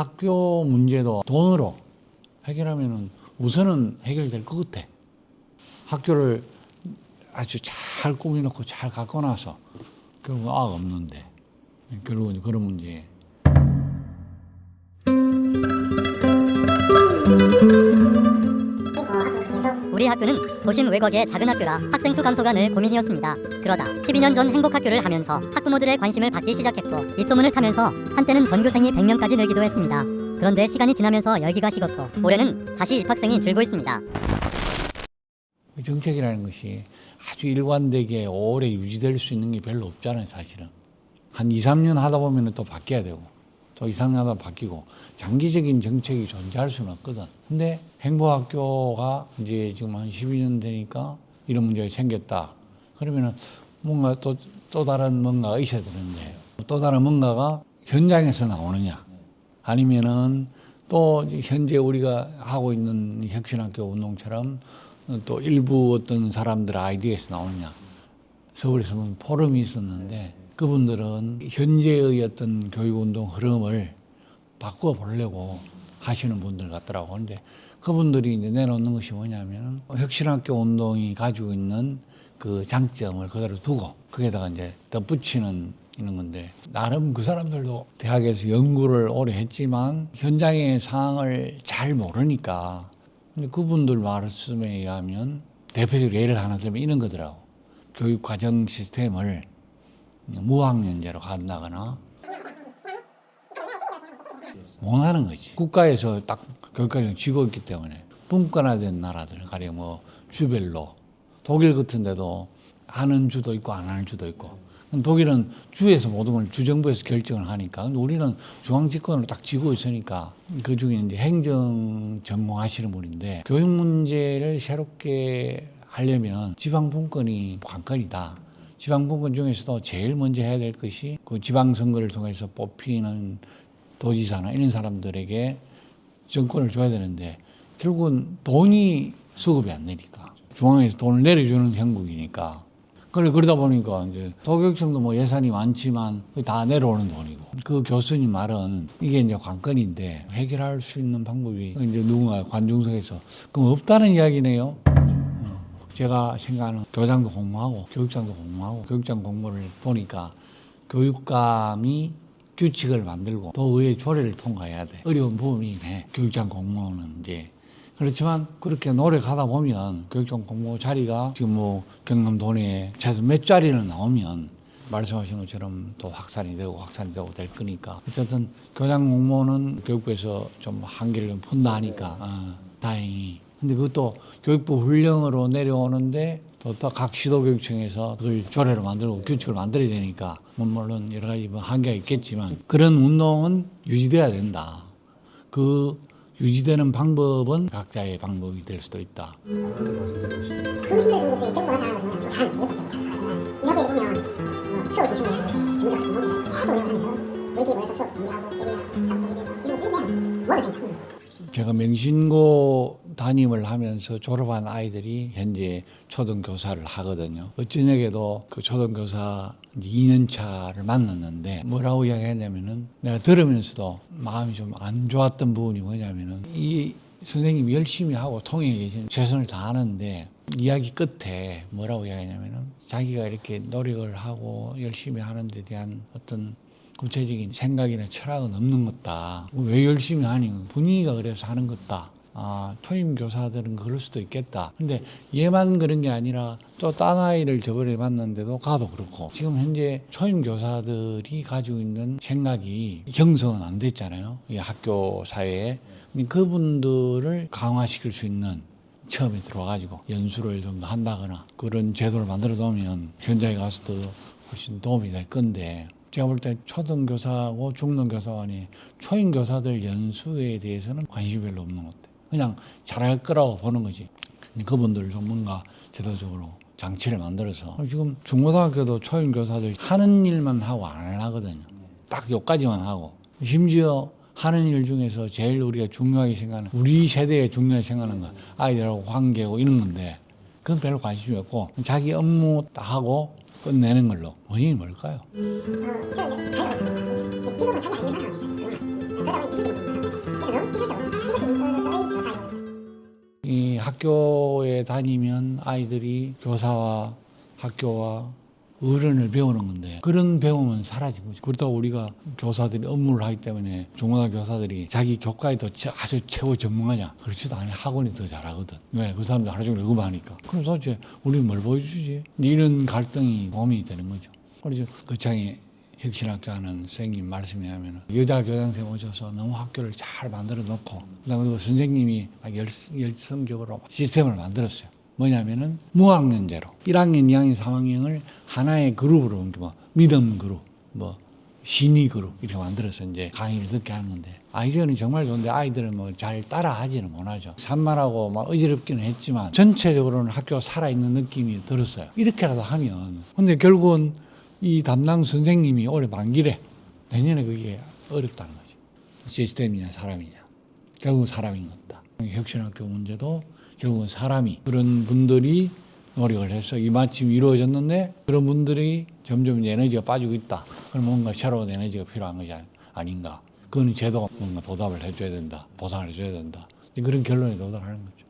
학교 문제도 돈으로 해결하면은 우선은 해결될 것 같아. 학교를 아주 잘 꾸며놓고 잘 갖고 나서 결국 악 없는데 결국은 그런 문제. 우 학교는 도심 외곽의 작은 학교라 학생 수 감소가 늘 고민이었습니다. 그러다 12년 전 행복학교를 하면서 학부모들의 관심을 받기 시작했고 입소문을 타면서 한때는 전교생이 100명까지 늘기도 했습니다. 그런데 시간이 지나면서 열기가 식었고 올해는 다시 입학생이 줄고 있습니다. 정책이라는 것이 아주 일관되게 오래 유지될 수 있는 게 별로 없잖아요, 사실은. 한 2, 3년 하다 보면 또 바뀌어야 되고, 또 2, 3년 하다 바뀌고, 장기적인 정책이 존재할 수는 없거든. 근데 행복학교가 이제 지금 한 12년 되니까 이런 문제가 생겼다. 그러면은 뭔가 또, 또 다른 뭔가가 있어야 되는데, 또 다른 뭔가가 현장에서 나오느냐, 아니면은 또 현재 우리가 하고 있는 혁신학교 운동처럼 또 일부 어떤 사람들 아이디어에서 나오느냐. 서울에서 보면 포럼이 있었는데 그분들은 현재의 어떤 교육운동 흐름을 바꾸어 보려고 하시는 분들 같더라고. 근데 그분들이 이제 내놓는 것이 뭐냐면 혁신학교 운동이 가지고 있는 그 장점을 그대로 두고 거기에다가 이제 덧붙이는 있는 건데 나름 그 사람들도 대학에서 연구를 오래 했지만 현장의 상황을 잘 모르니까 그분들 말씀에 의하면 대표적으로 예를 하나 들면 이런 거더라고 교육 과정 시스템을 무학년제로 간다거나 못하는 거지. 국가에서 딱 교육과정 쥐고 있기 때문에 분권화된 나라들 가령 뭐 주별로 독일 같은 데도 하는 주도 있고 안 하는 주도 있고. 독일은 주에서 모든 걸 주정부에서 결정을 하니까. 우리는 중앙집권으로 딱 쥐고 있으니까 그 중에 이제 행정 전공하시는 분인데 교육 문제를 새롭게 하려면 지방 분권이 관건이다. 지방 분권 중에서도 제일 먼저 해야 될 것이 그 지방 선거를 통해서 뽑히는 도지사나 이런 사람들에게 정권을 줘야 되는데 결국은 돈이 수급이 안 되니까. 중앙에서 돈을 내려주는 형국이니까. 그래 그러다 보니까 이제 도교육청도 뭐 예산이 많지만 다 내려오는 돈이고. 그 교수님 말은 이게 이제 관건인데 해결할 수 있는 방법이 이제 누군가 관중석에서 그럼 없다는 이야기네요. 어, 제가 생각하는 교장도 공모하고 교육장도 공모하고 교육장 공모를 보니까 교육감이 규칙을 만들고 도의회 조례를 통과해야 돼. 어려운 부분이 해. 교육장 공모는 이제 그렇지만 그렇게 노력하다 보면 교육청 공모 자리가 지금 뭐 경남 도내에 최소 몇 자리는 나오면 말씀하신 것처럼 또 확산이 되고 확산이 되고 될 거니까 어쨌든 교장 공모는 교육부에서 좀 한계를 좀 푼다 하니까 어, 다행히 근데 그것도 교육부 훈령으로 내려오는데 또각 시도교육청에서 그걸 조례로 만들고 규칙을 만들어야 되니까 뭐 물론 여러 가지 뭐 한계가 있겠지만 그런 운동은 유지돼야 된다. 그 유지되는 방법은 각자의 방법이 될 수도 있다. 제가 명신고 담임을 하면서 졸업한 아이들이 현재 초등교사를 하거든요. 어쩌냐게도 그 초등교사 2년 차를 만났는데 뭐라고 이야기했냐면은 내가 들으면서도 마음이 좀 안 좋았던 부분이 뭐냐면은 이 선생님이 열심히 하고 통행에 계신 최선을 다하는데 이야기 끝에 뭐라고 이야기하냐면은 자기가 이렇게 노력을 하고 열심히 하는 데 대한 어떤 구체적인 생각이나 철학은 없는 것다. 왜 열심히 하니? 분위기가 그래서 하는 것다. 아, 토임 교사들은 그럴 수도 있겠다. 근데 얘만 그런 게 아니라 또 딴 아이를 저번에 만났는데도 가도 그렇고 지금 현재 초임 교사들이 가지고 있는 생각이 형성은 안 됐잖아요. 이 학교 사회에. 그분들을 강화시킬 수 있는 처음에 들어와가지고 연수를 좀더 한다거나 그런 제도를 만들어 놓으면 현장에 가서도 훨씬 도움이 될 건데 제가 볼 때 초등교사하고 중등교사 간에 초임교사들 연수에 대해서는 관심이 별로 없는 것 같아요. 그냥 잘할 거라고 보는 거지. 근데 그분들 좀 뭔가 제도적으로 장치를 만들어서 지금 중고등학교도 초임 교사들 하는 일만 하고 안 하거든요. 딱 여기까지만 하고 심지어 하는 일 중에서 제일 우리가 중요하게 생각하는 우리 세대에 중요하게 생각하는 거 아이들하고 관계고 이런 건데 그건 별로 관심이 없고 자기 업무 다 하고 끝내는 걸로 원인이 뭘까요? 학교에 다니면 아이들이 교사와 학교와 어른을 배우는 건데 그런 배움은 사라진 거죠. 그렇다고 우리가 교사들이 업무를 하기 때문에 중고등학교 교사들이 자기 교과에도 저- 아주 최고 전문가냐? 그렇지도 않아요. 학원이 더 잘하거든. 왜? 그 사람들 하루 종일 그거 하니까. 그럼 도대체 우리는 뭘 보여주지? 이런 갈등이 고민이 되는 거죠. 그래서 거창에 혁신학교 하는 선생님 말씀에 하면 여자 교장선생 오셔서 너무 학교를 잘 만들어 놓고 그다음에 그 선생님이 막 열, 열성적으로 시스템을 만들었어요. 뭐냐면은 무학년제로 1학년, 2학년, 3학년을 하나의 그룹으로 뭐 믿음 그룹, 뭐 신의 그룹 이렇게 만들어서 이제 강의를 듣게 하는 건데 아이디어는 정말 좋은데 아이들은 뭐 잘 따라하지는 못하죠. 산만하고 막 어지럽기는 했지만 전체적으로는 학교가 살아있는 느낌이 들었어요. 이렇게라도 하면 근데 결국은 이 담당 선생님이 올해 만기래 내년에 그게 어렵다는 거지. 시스템이냐 사람이냐 결국은 사람인 것다. 혁신학교 문제도 결국은 사람이 그런 분들이 노력을 해서 이마침 이루어졌는데 그런 분들이 점점 에너지가 빠지고 있다. 그럼 뭔가 새로운 에너지가 필요한 것이 아닌가. 그거는 제도가 뭔가 보답을 해줘야 된다. 보상을 해줘야 된다. 그런 결론에 도달하는 거죠.